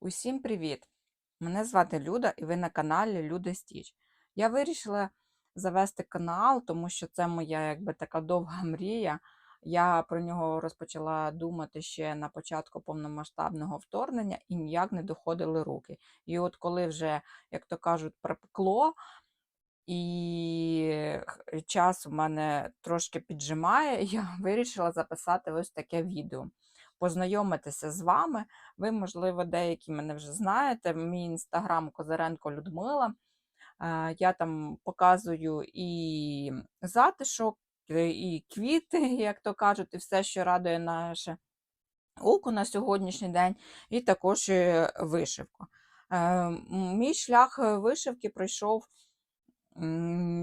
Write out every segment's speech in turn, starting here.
Усім привіт! Мене звати Люда і ви на каналі Люда Стіч. Я вирішила завести канал, тому що це моя якби така довга мрія. Я про нього розпочала думати ще на початку повномасштабного вторгнення і ніяк не доходили руки. І от коли вже, як то кажуть, припекло, і час у мене трошки піджимає, я вирішила записати ось таке відео. Познайомитися з вами. Ви, можливо, деякі мене вже знаєте. Мій інстаграм Козаренко Людмила. Е, Я там показую і затишок, е, і квіти, як то кажуть, і все, що радує наше око на сьогоднішній день, і також е, вишивку. Мій шлях вишивки пройшов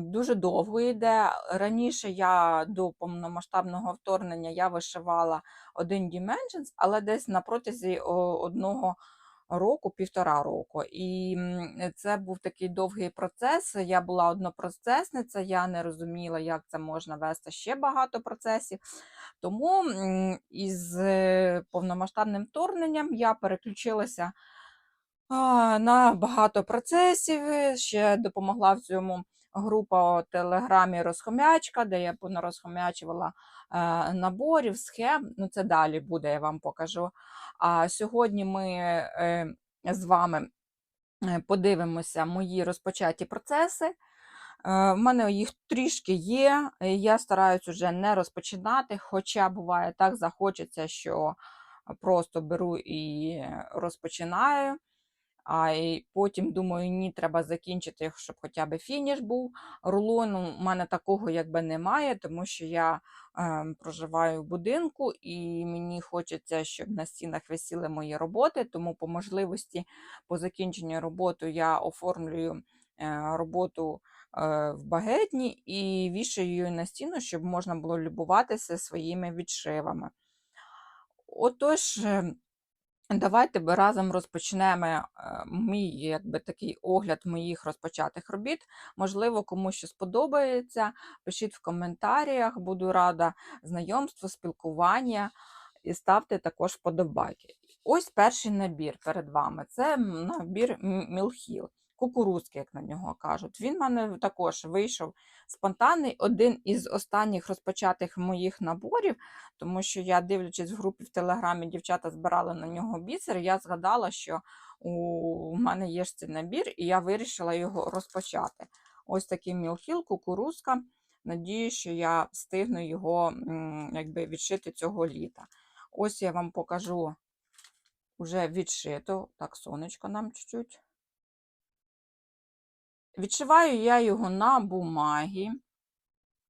дуже довго йде. Раніше я до повномасштабного вторгнення я вишивала один Dimensions, але десь на протязі одного року, півтора року. І це був такий довгий процес. Я була однопроцесниця, я не розуміла, як це можна вести ще багато процесів. Тому із е, повномасштабним вторгненням я переключилася на багато процесів. е, Ще допомогла в цьому група у Телеграмі Розхомячка, де я понарозхомячувала е, наборів, схем. Ну, це далі буде, я вам покажу. А сьогодні ми е, з вами подивимося мої розпочаті процеси. В мене їх трішки є. Я стараюсь уже не розпочинати, хоча буває так захочеться, що просто беру і розпочинаю. А і потім думаю, ні, треба закінчити, щоб хоча б фініш був. Рулону в мене такого якби немає, тому що я е, проживаю в будинку і мені хочеться, щоб на стінах висіли мої роботи. Тому по можливості по закінченню роботи я оформлюю е, роботу е, в багетні і вішаю її на стіну, щоб можна було любуватися своїми відшивами. Отож. Давайте ми разом розпочнемо е, мій якби, такий огляд моїх розпочатих робіт. Можливо, комусь що сподобається. Пишіть в коментарях, буду рада знайомству, спілкування і ставте також вподобайки. Ось перший набір перед вами. Це набір Мілхіл, кукурузки, як на нього кажуть. Він в мене також вийшов спонтанний, один із останніх розпочатих моїх наборів тому що я, дивлячись в групі в Телеграмі, дівчата збирали на нього бісер, я згадала, що у мене є ж цей набір, і я вирішила його розпочати. Ось такий мілхіл, кукурузка. Надію, що я встигну його якби, відшити цього літа. Ось я вам покажу вже відшито. Так, сонечко нам чуть-чуть. Відшиваю я його на бумагі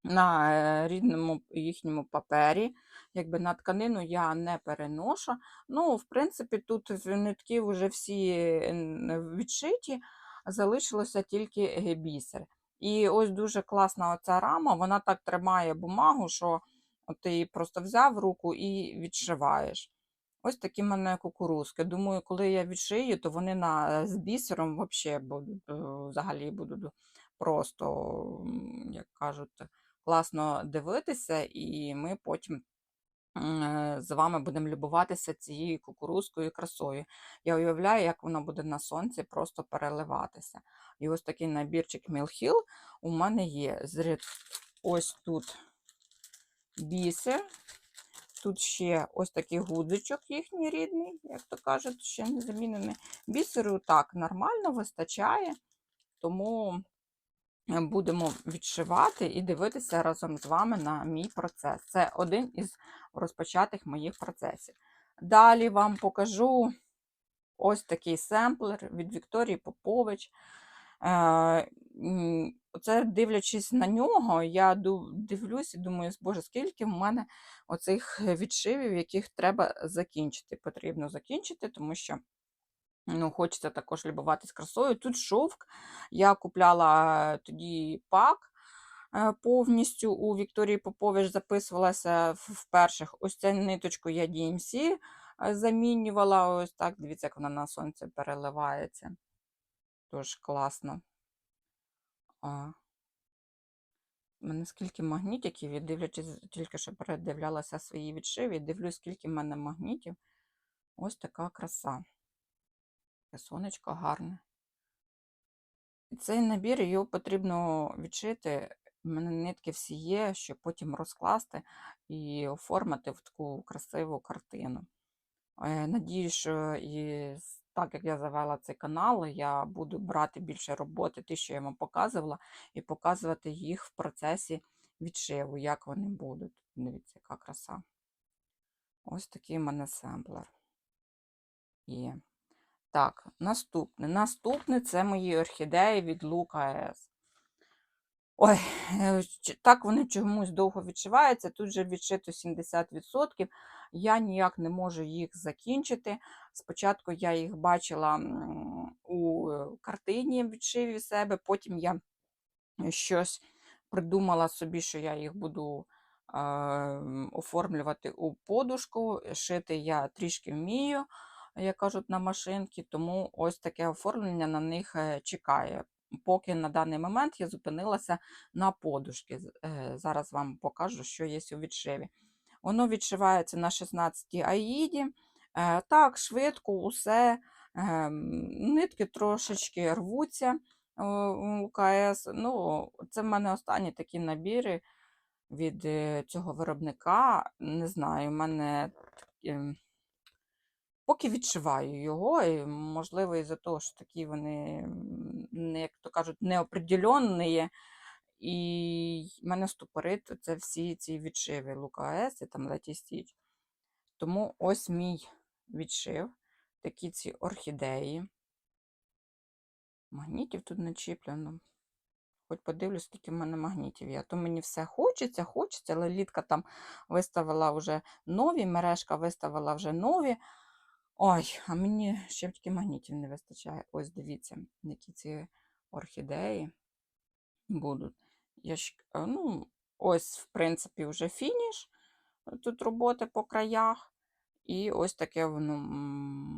на е, рідному їхньому папері. Якби на тканину я не переношу. Ну, в принципі, тут нитки вже всі відшиті, залишилося тільки бісер. І ось дуже класна оця рама, вона так тримає бумагу, що ти її просто взяв руку і відшиваєш. Ось такі в мене кукурузки. Думаю, коли я відшию, то вони на, з бісером вообще будуть, е, взагалі будуть просто, як кажуть, класно дивитися, і ми потім е, з вами будемо любуватися цією кукурузкою красою. Я уявляю, як воно буде на сонці просто переливатися. І ось такий набірчик Мілхіл у мене є. Ось тут бісер. Тут ще ось такий гудзичок їхній рідний, як то кажуть, ще не замінений. Бісеру так нормально вистачає, тому е, будемо відшивати і дивитися разом з вами на мій процес. Це один із розпочатих моїх процесів. Далі вам покажу ось такий семплер від Вікторії Попович. Е, Оце дивлячись на нього, я дивлюсь і думаю, боже, скільки в мене оцих відшивів, яких треба закінчити. Потрібно закінчити, тому що ну, хочеться також любуватись красою. Тут шовк. Я купляла тоді пак е, повністю у Вікторії Попович записувалася в перших. Ось цю ниточку я DMC е, замінювала. Ось так, дивіться, як вона на сонці переливається. Дуже класно. У мене скільки магнітиків, і дивлячись, тільки що передивлялася свої відшиви, і дивлюсь, скільки в мене магнітів. Ось така краса. Сонечко гарне. Цей набір його потрібно відшити. У мене нитки всі є, щоб потім розкласти і оформити в таку красиву картину. Е, Надіюсь, що і так як я завела цей канал, я буду брати більше роботи, ті, що я вам показувала, і показувати їх в процесі відшиву, як вони будуть. Дивіться, яка краса. Ось такий в мене семплер є. Так, наступне. Наступне це мої орхідеї від Лука С. Ой, е, так вони чомусь довго відшиваються. Тут вже відшито 70%. Я ніяк не можу їх закінчити. Спочатку я їх бачила у е, картині відшиві себе, потім я щось придумала собі, що я їх буду е, оформлювати у подушку. Шити я трішки вмію, як кажуть, на машинці, тому ось таке оформлення на них е, чекає. Поки на даний момент я зупинилася на подушки. Е, Зараз вам покажу, що є у відшиві. Воно відшивається на 16 аїді. Е, Так, швидко, усе. Ем, Нитки трошечки рвуться е, у КС. Ну, це в мене останні такі набіри від цього виробника. Не знаю, в мене ем, поки відшиваю його, і, можливо, із-за того, що такі вони, як то кажуть, неопределенні. І мене ступорить це всі ці відшиви Лука С і там Леті Стіч. Тому ось мій відшив. Такі ці орхідеї. Магнітів тут не чіплено. Хоч подивлюсь, скільки в мене магнітів є. То мені все хочеться, хочеться, але літка там виставила вже нові, мережка виставила вже нові. Ой, а мені ще тільки магнітів не вистачає. Ось дивіться, які ці орхідеї будуть. Я ж, ну, ось, в принципі, вже фініш. Тут роботи по краях. І ось таке воно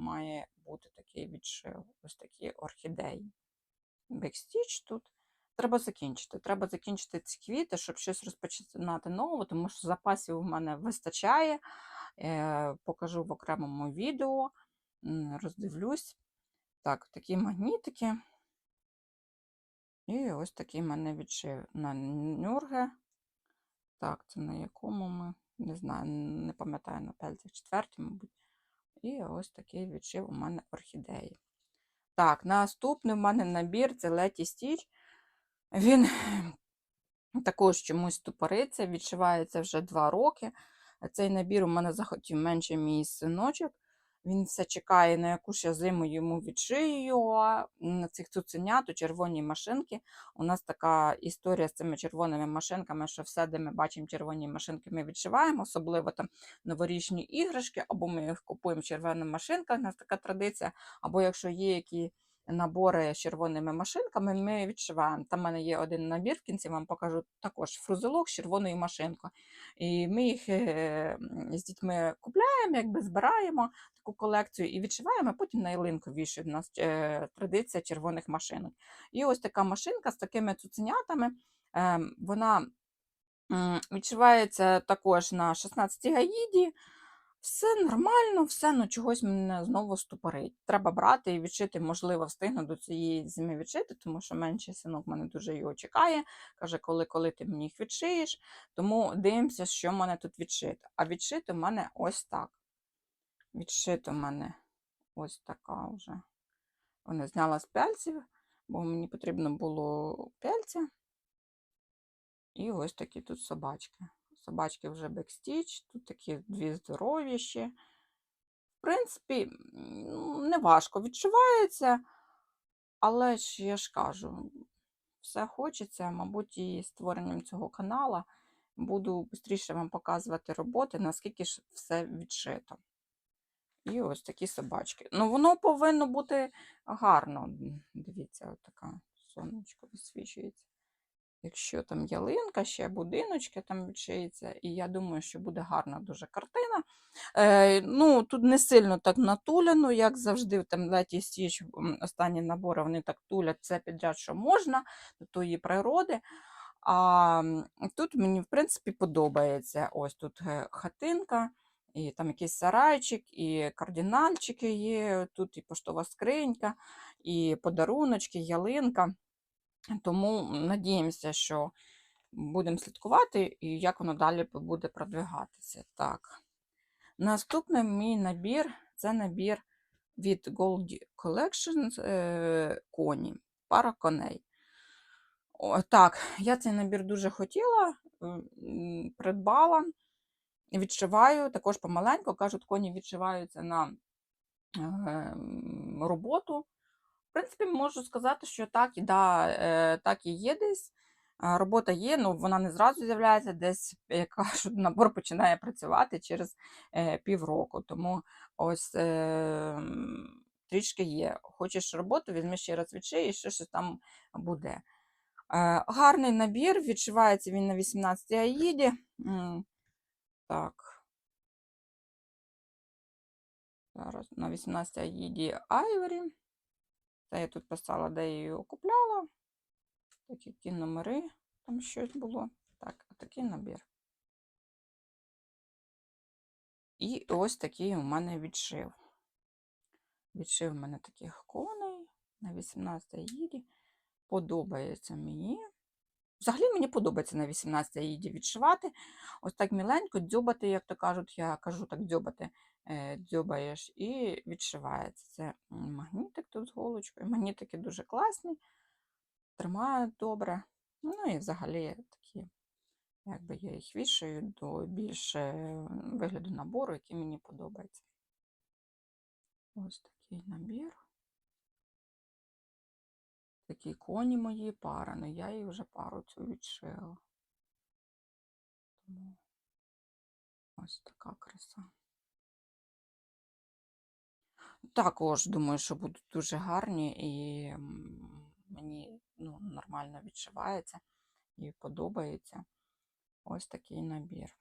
має бути такий відшив. Ось такі орхідеї. Бекстіч тут. Треба закінчити. Треба закінчити ці квіти, щоб щось розпочинати нове, тому що запасів у мене вистачає. Е, покажу в окремому відео, роздивлюсь. Так, такі магнітики. І ось такий мене відшив на нюрге. Так, це на якому ми, не знаю, не пам'ятаю на пальцях четвертій, мабуть. І ось такий відшив у мене орхідеї. Так, наступний в мене набір це Леті Стіч. Він також чомусь тупориться, відшивається вже 2 роки. Цей набір у мене захотів менше мій синочок. Він все чекає, на яку ж зиму йому відшию. На цих цуценят у червоній машинки. У нас така історія з цими червоними машинками, що все, де ми бачимо червоні машинки, ми відшиваємо, особливо там новорічні іграшки, або ми їх купуємо в червоних машинках, у нас така традиція, або якщо є які набори з червоними машинками, ми відшиваємо. Там в мене є один набір, в кінці вам покажу також фрузелок з червоною машинкою. І ми їх е, з дітьми купляємо, якби збираємо таку колекцію і відшиваємо, а потім на ялинку вішають. У нас е, традиція червоних машинок. І ось така машинка з такими цуценятами. е, Вона відшивається також на 16 гаїді. Все нормально, все, ну чогось мене знову ступорить. Треба брати і відшити, можливо, встигну до цієї зими відшити, тому що менший синок мене дуже його чекає. Каже, коли, коли ти мені їх відшиєш. Тому дивимося, що в мене тут відшито. А відшито в мене ось так. Відшито в мене ось така вже. Вона зняла з пяльців, бо мені потрібно було пяльця. І ось такі тут собачки. Собачки вже бекстіч, тут такі дві здорові ще. В принципі, не важко відчувається, але ж я ж кажу, все хочеться, мабуть, і створенням цього каналу буду швидше вам показувати роботи, наскільки ж все відшито. І ось такі собачки. Ну, воно повинно бути гарно. Дивіться, от така сонечко висвічується. Якщо там ялинка, ще будиночки там відшиється, і я думаю, що буде гарна дуже картина. Е, ну, тут не сильно так натуляно, як завжди, там Леті Стіч, м, останні набори, вони так тулять все підряд, що можна, до тої природи. А тут мені, в принципі, подобається. Ось тут е, хатинка, І там якийсь сарайчик, і кардинальчики є, тут і поштова скринька, і подаруночки, ялинка. Тому надіємося, що будемо слідкувати і як воно далі буде продвигатися. Так. Наступний мій набір це набір від Gold Collection е, коні, пара коней. О, так, я цей набір дуже хотіла, придбала, відшиваю, також помаленьку, кажуть, коні відшиваються на е, роботу. Принципі, можу сказати, що так да, е, так і є десь. Робота є, ну вона не зразу з'являється, десь, як кажуть, набор починає працювати через е, півроку. Тому ось е, трішки є. Хочеш роботу, візьми ще раз відший, і ще щось там буде. Е, гарний набір, відшивається він на 18 аїді. Так. Зараз на 18 аїді Айворі. Це я тут писала, де я її купляла. Так, які номери, там щось було. Так, такий набір. І ось такий у мене відшив. Відшив у мене таких коней на 18 їді. Подобається мені. Взагалі мені подобається на 18 їді відшивати. Ось так міленько дзьобати, як то кажуть, я кажу так дзьобати, дзьобаєш і відшивається. Це магнітик тут з голочкою. Магнітики дуже класні, тримають добре. Ну і взагалі такі, якби я їх вішаю до більше вигляду набору, який мені подобається. Ось такий набір. Такі коні мої пара, ну я їй вже пару цю відшила. Тому ось така краса. Також думаю, що будуть дуже гарні і мені ну, нормально відшивається і подобається. Ось такий набір.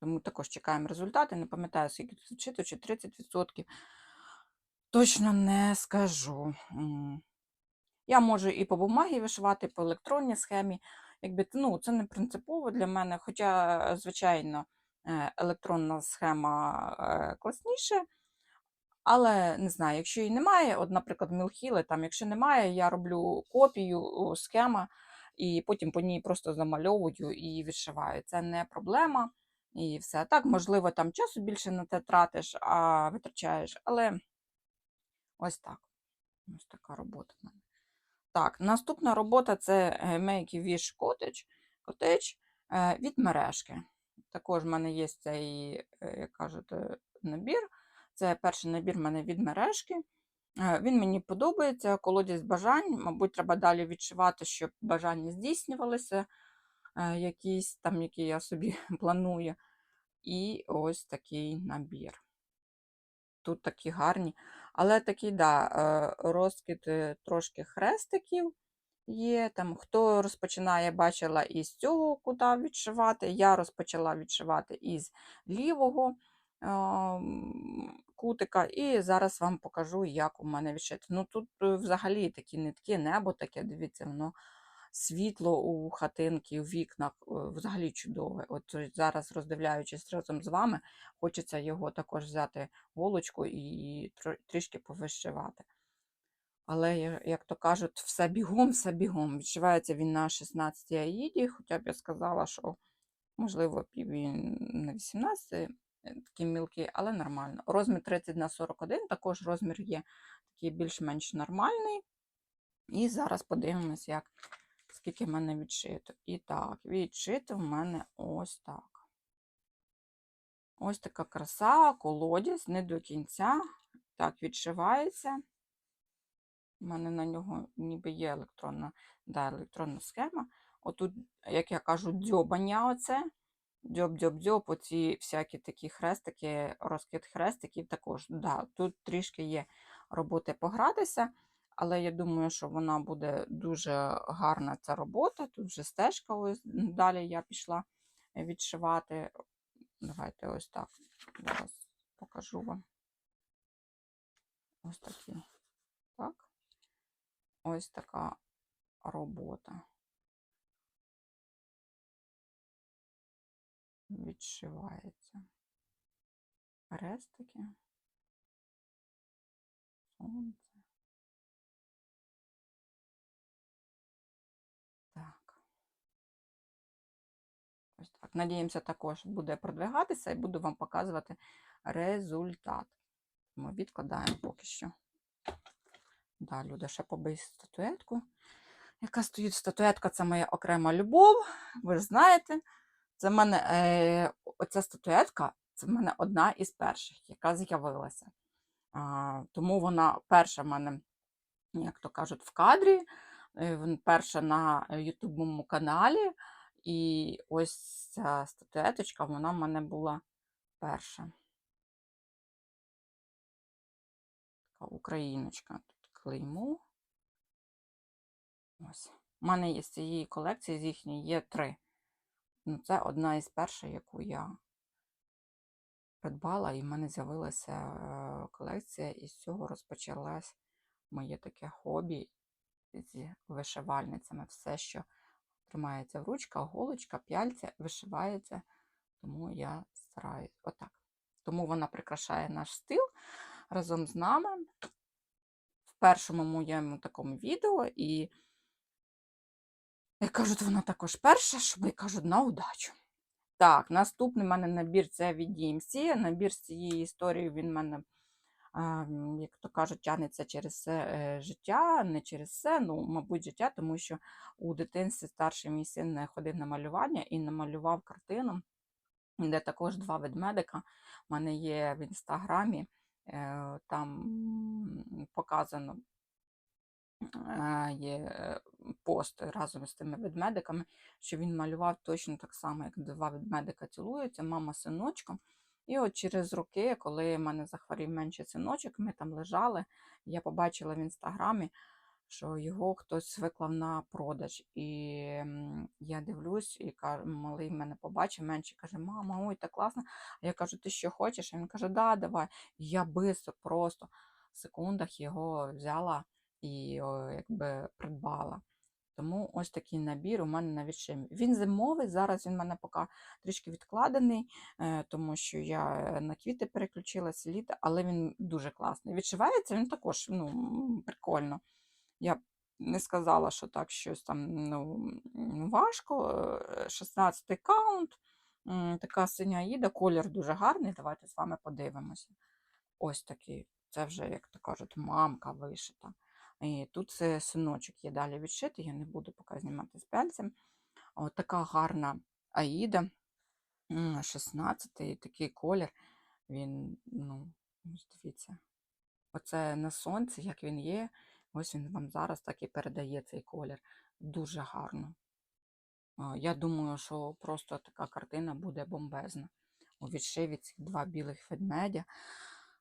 Тому також чекаємо результати. Не пам'ятаю, скільки тут вчити, чи 30%. Точно не скажу. Я можу і по бумагі вишивати, і по електронній схемі. Якби, ну, це не принципово для мене, хоча, звичайно, е, електронна схема е, класніше. Але не знаю, якщо її немає, от, наприклад, Мілхіли, там, якщо немає, я роблю копію схема і потім по ній просто замальовую і відшиваю. Це не проблема. І все. Так, можливо, там часу більше на те тратиш, а витрачаєш, але ось так. Ось така робота в мене. Так, наступна робота це е, Make Wish Cottage, Cottage е, від мережки. Також в мене є цей, е, як кажуть, набір. Це перший набір в мене від мережки. Е, Він мені подобається, колодязь бажань. Мабуть, треба далі відшивати, щоб бажання здійснювалися, е, якісь там, які я собі планую. І ось такий набір. Тут такі гарні. Але такий, да, е, розкид трошки хрестиків є. Там, Хто розпочинає, бачила із цього кута відшивати. Я розпочала відшивати із лівого ем, кутика, і зараз вам покажу, як у мене відшити. Ну тут е, взагалі такі нитки, небо таке, дивіться, воно світло у хатинки, у вікнах е, взагалі чудове. От зараз, роздивляючись разом з вами, хочеться його також взяти голочку і трішки повишивати. Але, як то кажуть, все бігом, все бігом. Відшивається він на 16 аїді, хоча б я сказала, що, можливо, він на 18, е, такий мілкий, але нормально. Розмір 30 на 41, також розмір є такий більш-менш нормальний. І зараз подивимось, як, скільки в мене відшито. І так, відшито в мене ось так. Ось така краса, колодязь, не до кінця. Так, відшивається. У мене на нього ніби є електронна, да, електронна схема. Отут, як я кажу, дзьобання оце. Дзьоб-дзьоб-дзьоб, оці всякі такі хрестики, розкид хрестиків також. Да, тут трішки є роботи погратися, але я думаю, що вона буде дуже гарна ця робота. Тут вже стежка, ось далі я пішла відшивати. Давайте ось так. Зараз покажу вам. Ось такі. Так. Ось така робота. Відшивається. Хрестики. Сонце. Так. Ось так. Надіємося, також буде продвигатися і буду вам показувати результат. Ми відкладаємо поки що. Да, Люда, ще побий статуетку. Яка стоїть статуетка, це моя окрема любов. Ви ж знаєте, це в мене е, оця статуетка це в мене одна із перших, яка з'явилася. Тому вона перша в мене, як то кажуть, в кадрі, е, перша на ютубному каналі. І ось ця статуеточка, вона в мене була перша. Така україночка. Тут клеймо. Ось. У мене є з цієї колекції, з їхньої є три. Ну, це одна із перших, яку я придбала, і в мене з'явилася е, колекція, і з цього розпочалось моє таке хобі з вишивальницями. Все, що тримається в ручках, голочка, п'яльця, вишивається, тому я стараюсь отак. Тому вона прикрашає наш стил разом з нами в першому моєму такому відео. І, як кажуть, вона також перша, щоб, як кажуть, на удачу. Так, наступний в мене набір це від DMC. Набір з цієї історії він в мене, як то кажуть, тягнеться через все е, життя, не через все, ну, мабуть, життя, тому що у дитинстві старший мій син е, ходив на малювання і намалював картину, де також два ведмедика. У мене є в інстаграмі, е, там показано е, є е, пост разом з тими ведмедиками, що він малював точно так само, як два ведмедика цілуються, мама з синочком. І от через роки, коли в мене захворів менший синочок, ми там лежали, я побачила в інстаграмі, що його хтось виклав на продаж. І я дивлюсь, і малий мене побачив, менший каже, мама, ой, так класно. А я кажу, ти що хочеш? А він каже, да, давай. І я бистро, просто в секундах його взяла і о, якби придбала. Тому ось такий набір у мене на відшимі. Він зимовий, зараз він в мене поки трішки відкладений, е, тому що я е, на квіти переключилася літо, але він дуже класний. Відшивається він також ну, прикольно. Я не сказала, що так щось там ну, важко. Е, 16 каунт, така синя їда, колір дуже гарний. Давайте з вами подивимося. Ось такий. Це вже, як то кажуть, мамка вишита. І тут це синочок є далі відшитий, я не буду поки знімати з пальцем. От така гарна Аїда, 16-й такий колір. Він, ну, дивіться, оце на сонці, як він є. Ось він вам зараз так і передає цей колір. Дуже гарно. Я думаю, що просто така картина буде бомбезна. У відшиві цих два білих ведмедя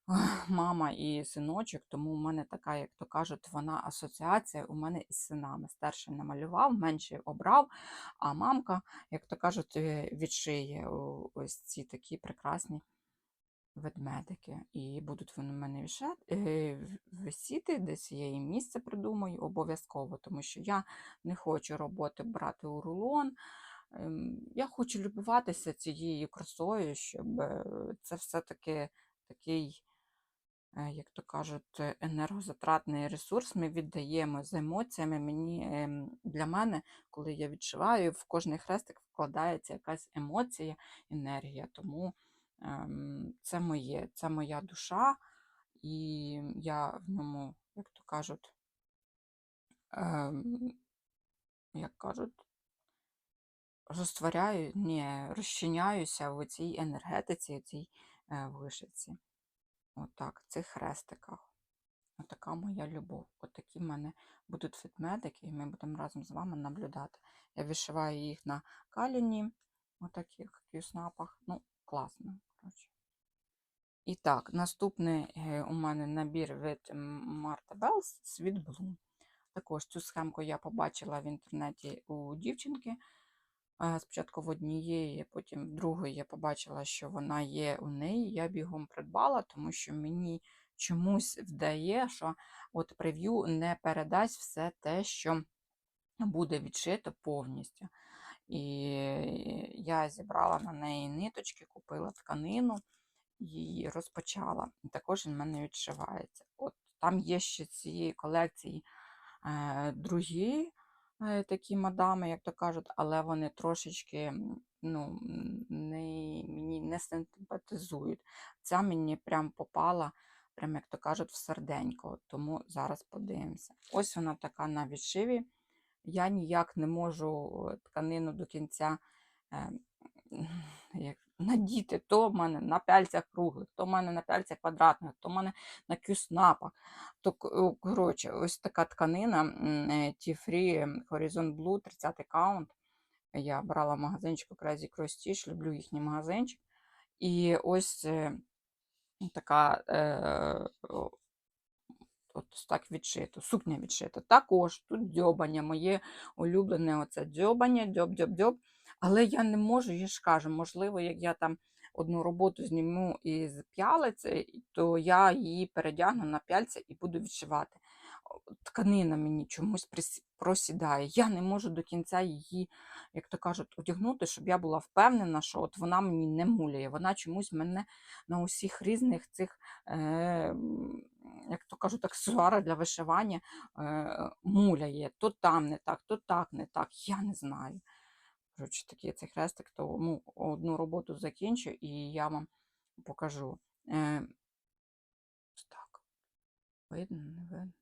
мама і синочок, тому у мене така, як то кажуть, вона асоціація у мене із синами. Старший намалював, менший обрав, а мамка, як то кажуть, е, відшиє ось ці такі прекрасні ведмедики. І будуть вони в мене е, висіти, десь я їм місце придумаю обов'язково, тому що я не хочу роботи брати у рулон. Ем, Я хочу любуватися цією красою, щоб е, це все-таки такий, як то кажуть, е, енергозатратний ресурс ми віддаємо з емоціями. Мені, ем, для мене, коли я відшиваю, в кожний хрестик вкладається якась емоція, енергія. Тому ем, це моє, це моя душа, і я в ньому, як то кажуть, ем, як кажуть, розтворяю, ні, розчиняюся в цій енергетиці, в цій е, вишивці. Отак, в цих хрестиках. Отака моя любов. Отакі в мене будуть ведмедики, і ми будемо разом з вами наблюдати. Я вишиваю їх на каліні, отаких кюснапах. Ну, класно. коротше. І так, наступний е, у мене набір від Марта Белс Sweet Bloom. Також цю схемку я побачила в інтернеті у дівчинки. Спочатку в однієї, потім в другої я побачила, що вона є у неї. Я бігом придбала, тому що мені чомусь вдає, що от прев'ю не передасть все те, що буде відшито повністю. І я зібрала на неї ниточки, купила тканину її розпочала. І також він мене відшивається. От там є ще цієї колекції е, другі такі мадами, як то кажуть, але вони трошечки ну, не, мені не симпатизують. Ця мені прям попала, прям, як то кажуть, в серденько. Тому зараз подивимося. Ось вона така на відшиві. Я ніяк не можу е, тканину до кінця е, як, надіти. То в мене на пяльцях круглих, то в мене на пяльцях квадратних, то в мене на кюснапах. То, коротше, ось така тканина е, T-Free Horizon Blue 30 каунт. Я брала в магазинчику Crazy Cross люблю їхній магазинчик. І ось е, така е, от так відшито, сукня відшита. Також тут дзьобання, моє улюблене оце дзьобання, дзьоб-дзьоб-дзьоб. Але я не можу, я ж кажу, можливо, як я там одну роботу зніму із п'ялиці, то я її передягну на пяльця і буду відшивати. Тканина мені чомусь просідає. Я не можу до кінця її, як то кажуть, одягнути, щоб я була впевнена, що от вона мені не муляє. Вона чомусь мене на усіх різних цих, е, як то кажуть, аксесуарах для вишивання е, муляє. То там не так, то так не так. Я не знаю. Коротше, такий цей хрестик, тому одну роботу закінчу і я вам покажу. Е, так. Видно, не видно.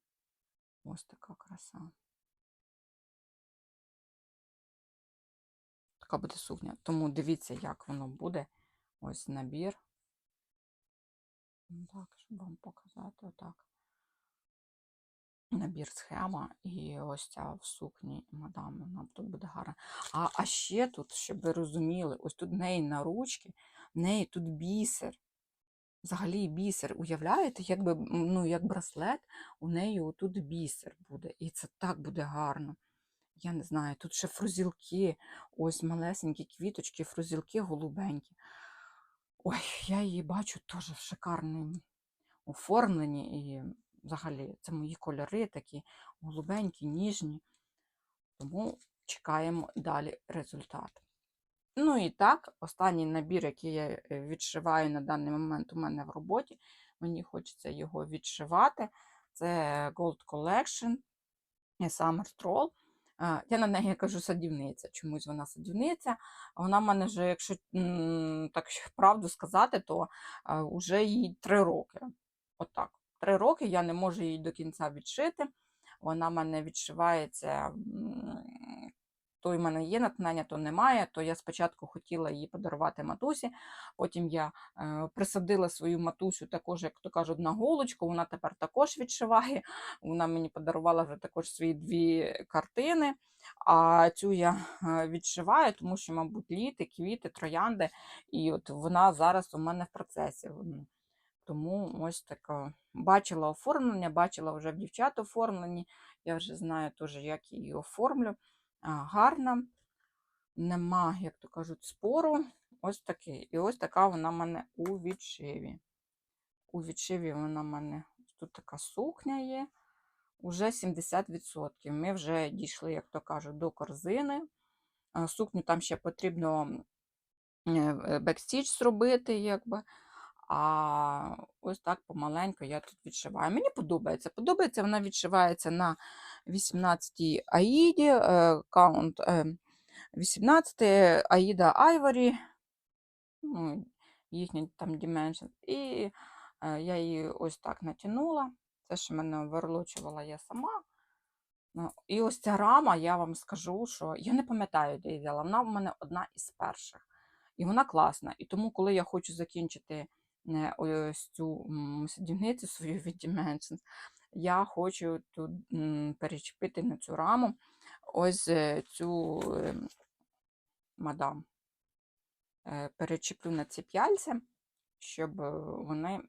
Ось така краса. Така буде сукня. Тому дивіться, як воно буде. Ось набір. Так, щоб вам показати отак. Набір схема, і ось ця в сукні мадам, вона тут буде гарна. А, а ще тут, щоб ви розуміли, ось тут в неї на ручки, в неї тут бісер. Взагалі бісер. Уявляєте, якби, ну, як браслет, у неї отут бісер буде. І це так буде гарно. Я не знаю, тут ще фрузілки, ось малесенькі квіточки, фрузілки голубенькі. Ой, я її бачу теж в шикарному оформленні. І взагалі це мої кольори такі голубенькі, ніжні. Тому чекаємо далі результат. Ну і так, останній набір, який я е, відшиваю на даний момент у мене в роботі. Мені хочеться його відшивати. Це Gold Collection Summer Stroll. Е, Я на неї кажу садівниця. Чомусь вона садівниця. Вона в мене вже, якщо так правду сказати, то вже їй три роки. Отак. Три роки я не можу її до кінця відшити. Вона в мене відшивається. То в мене є натхнення, то немає. То я спочатку хотіла її подарувати матусі. Потім я е, присадила свою матусю також, як то кажуть, на голочку. Вона тепер також відшиває. Вона мені подарувала вже також свої дві картини. А цю я е, відшиваю, тому що, мабуть, літи, квіти, троянди. І от вона зараз у мене в процесі. Тому ось така. Бачила оформлення, бачила вже в дівчат оформлені. Я вже знаю теж, як її оформлю. Гарна, нема, як то кажуть, спору. Ось такий. І ось така вона в мене у відшиві. У відшиві вона в мене тут така сукня є. Уже 70%. Ми вже дійшли, як то кажуть, до корзини. Сукню там ще потрібно е, бекстіч зробити, якби. А ось так помаленьку я тут відшиваю. Мені подобається. Подобається, вона відшивається на 18-й Аїді, е, каунт е, 18 Аїда Айворі, ну, їхні там Dimensions. І е, я її ось так натягнула. Це ще мене оверлочувала я сама. Ну, і ось ця рама, я вам скажу, що я не пам'ятаю, де її взяла. Вона в мене одна із перших. І вона класна. І тому, коли я хочу закінчити е, ось цю садівницю свою від Dimensions, я хочу тут перечепити на цю раму ось е, цю е, мадам. Е, Перечеплю на ці п'яльця, щоб вони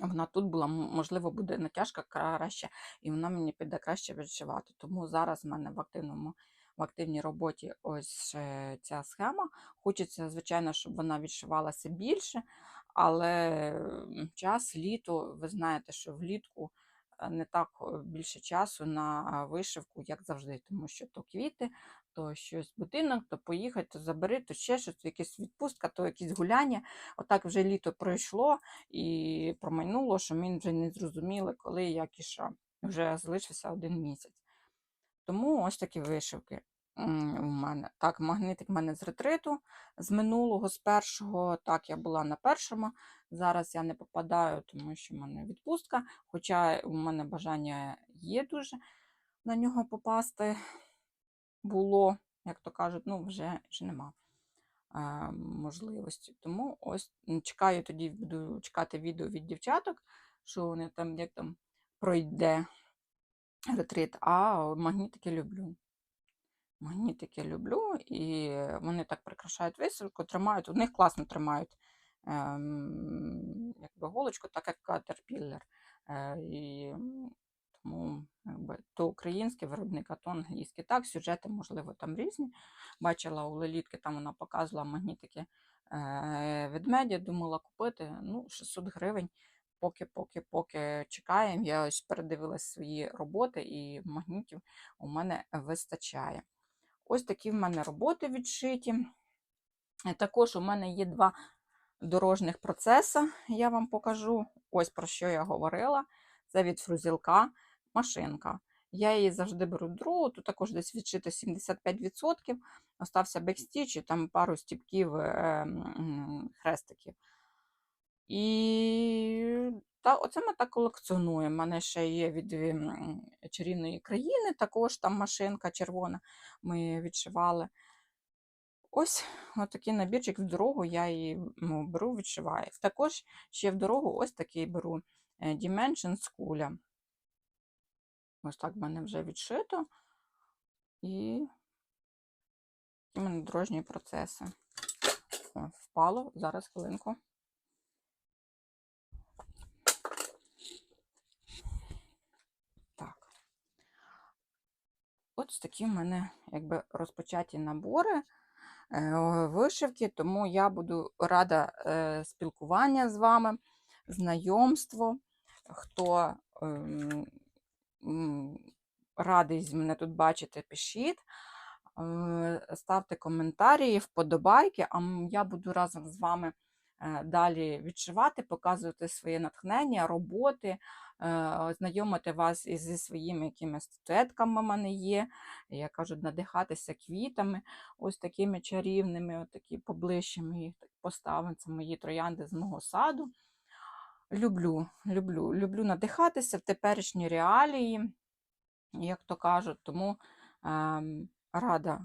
вона тут була, можливо, буде натяжка краще, і вона мені піде краще відшивати. Тому зараз в мене в активному в активній роботі ось ця схема. Хочеться, звичайно, щоб вона відшивалася більше, але час, літо, ви знаєте, що влітку е, не так е, більше часу на вишивку, як завжди, тому що то квіти, то щось будинок, то поїхати, то забери, то ще щось, то якась відпустка, то якісь гуляння. Отак вже літо пройшло і промайнуло, що ми вже не зрозуміли, коли, як і що. Вже залишився один місяць. Тому ось такі вишивки у мене. Так, магнитик в мене з ретриту з минулого, з першого. Так, я була на першому. Зараз я не попадаю, тому що в мене відпустка. Хоча у мене бажання є дуже на нього попасти. Було, як то кажуть, ну вже, вже нема е, можливості. Тому ось чекаю тоді, буду чекати відео від дівчаток, що вони там, як там пройде ретрит, а магнітики люблю. Магнітики люблю, і вони так прикрашають висілку, тримають, у них класно тримають ем, якби голочку, так як катерпіллер. Е, і тому якби, то український виробник, то англійський. Так, сюжети, можливо, там різні. Бачила у Лелітки, там вона показувала магнітики е, ведмедя, думала купити ну, 600 гривень. Поки, поки, поки чекаємо. Я ось передивилась свої роботи, і магнітів у мене вистачає. Ось такі в мене роботи відшиті. Е, Також у мене є два дорожніх процеси, я вам покажу. Ось про що я говорила. Це від фрузілка машинка. Я її завжди беру другу, тут також десь відшито 75%. Остався бекстіч і там пару стіпків е, хрестиків. І та, оце ми так колекціонуємо. У мене ще є від чарівної країни, також там машинка червона. Ми відшивали. Ось такий набірчик в дорогу я її ну, беру, відшиваю. Також ще в дорогу ось такий беру е, Dimension з куля. Ось так в мене вже відшито. І в мене дорожні процеси. О, впало, зараз хвилинку. Ось такі в мене якби розпочаті набори е, вишивки, тому я буду рада е, спілкування з вами, знайомство. Хто ем, радий мене тут бачити, пишіть. Е, Ставте коментарі, вподобайки, а я буду разом з вами далі відшивати, показувати своє натхнення, роботи, е, знайомити вас із зі своїми якимись статуетками в мене є. Я кажу, надихатися квітами, ось такими чарівними, от такі поближче мої поставимо. Це мої троянди з мого саду. Люблю, люблю, люблю надихатися в теперішні реалії, як то кажуть, тому ем, рада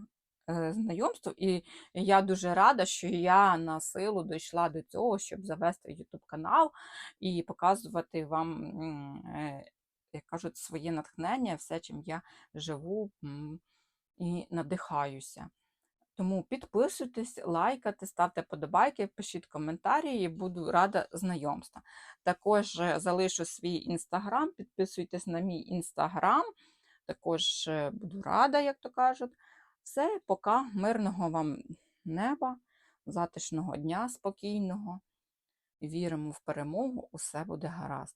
е, знайомству. І я дуже рада, що я на силу дійшла до цього, щоб завести YouTube канал і показувати вам, е, як кажуть, своє натхнення, все, чим я живу і надихаюся. Тому підписуйтесь, лайкайте, ставте подобайки, пишіть коментарі, і буду рада знайомства. Також е, залишу свій інстаграм, підписуйтесь на мій інстаграм. Також буду рада, як то кажуть. Все, пока, мирного вам неба, затишного дня спокійного. Віримо в перемогу, усе буде гаразд.